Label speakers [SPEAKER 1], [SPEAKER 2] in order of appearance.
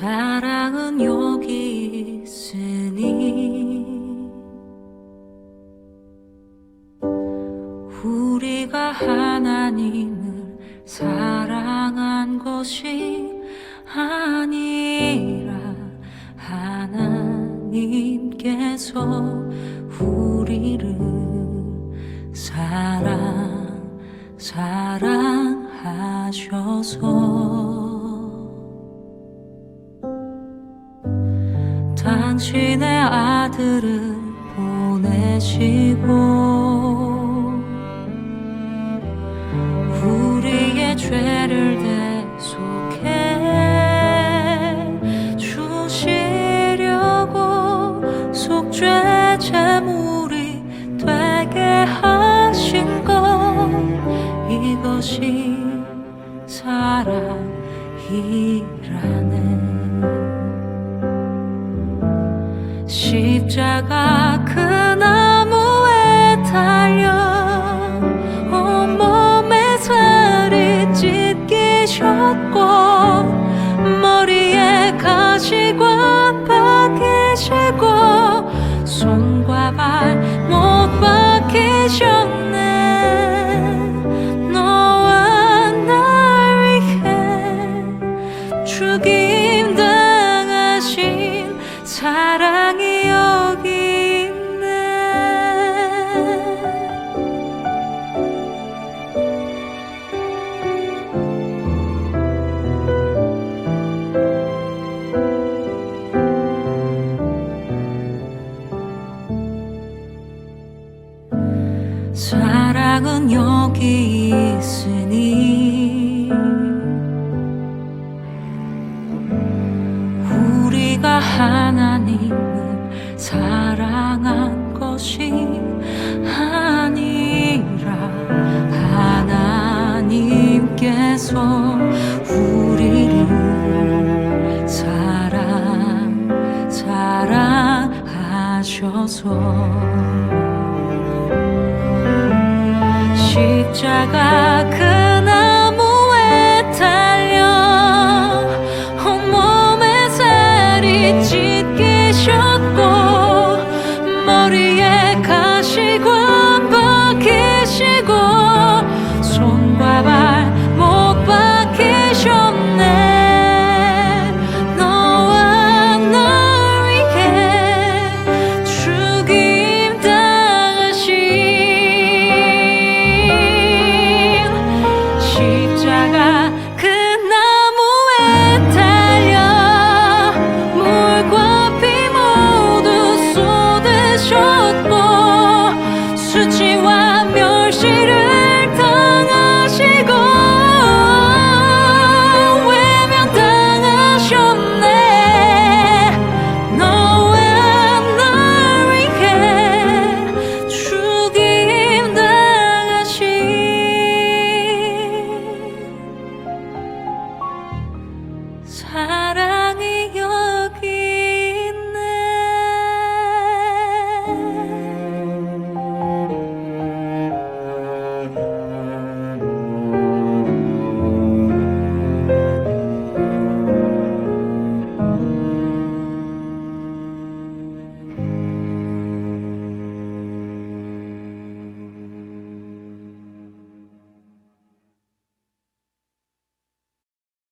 [SPEAKER 1] 사랑은 여기 있으니 우리가 하나님을 사랑한 것이 아니라 하나님께서 우리를 사랑 사랑하셔서 당신의 아들을 보내시고 우리의 죄를 이것이 사랑이라네. 십자가 그 나무에 달려 온몸에 살이 찢기셨고 머리에 가시관 사랑은 여기 있으니 우리가 하나님을 사랑한 것이 아니라 하나님께서 우리를 사랑 사랑하셔서 십자가 그 사